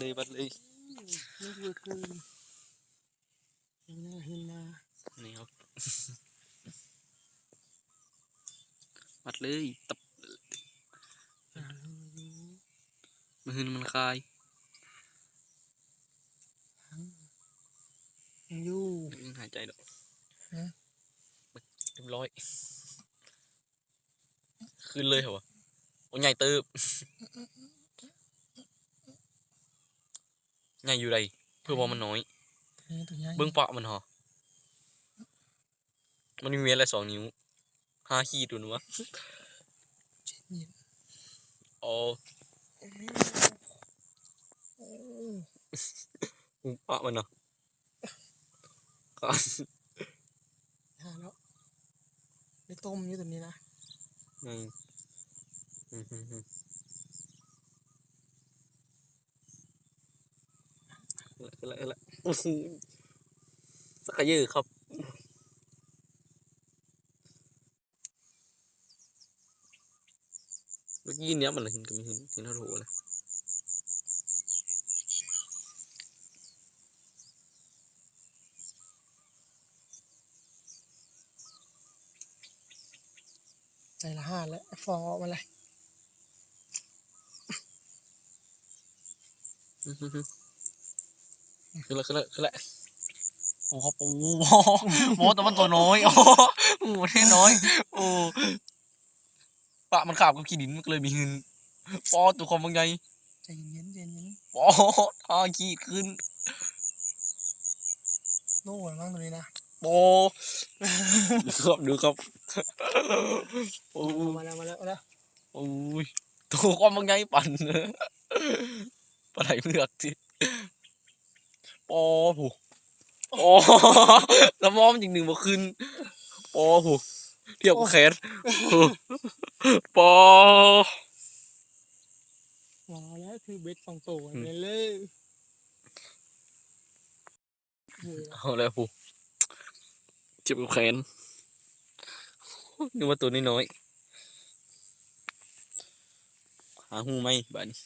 เลยบัดเลยนี่คือคืนยังน่าเห็นมานี่ครับบัดเลยตับอ่ามือหืนมันคายยังอยู่ยังหายใจดอกฮะเรียบร้อยขึ้นเลยเหรอวะโอ้ใหญ่เติบ ใหญ่อยู่ใดเพื่อว่ามันน้อยนี่ตัวใหญ่เบิ้งปะมันหอมันมีเวียนอะไรสองนิ้วห้าขีดดูนะวะเจ็ดเย็นอ๋อโอ้หูปะมันเนาะก็หาแล้วได้ต้มอยู่ตัวนี้นะอืมอืมอืมอืม เอละเอละเอะอื้อหือสักกะเยอครับเมื่อกี้เนี้ยมันเห็นกับมีเห็นเห็นเท่าโถเลยใจละห้าแล้วฟองออกมาเลย ขึ้นละขึ้นละขึ้นละโอ้ครับโอ้โหโอ้แต่มันตัวน้อยโอ้โหที่น้อย โอ้ปะมันขาบกับขี้ดินมันก็เลยมีเงินปอตัวความบางใหญ่ใจเย็นๆใจเย็นปอท่าขี้ขึ้นๆโน่นบ้างตัวนี้นะโปดูครับดูครับโอ้มาแล้วมาแล้วมาแล้วโอ้ยตัวความบางใหญ่ปั่นปลาไหลเผือกสิ ปอผูปอแล้วมอมจริงหนึ่งมาขึ้นปอผูเทียบกับแขนปอมาแล้วคือเบ็ดสองตัวเลยเลยโอ้ยเอาแล้วผูเทียบกับแขนนึกว่าตัวน้อยๆหาหูไหมบ้านี้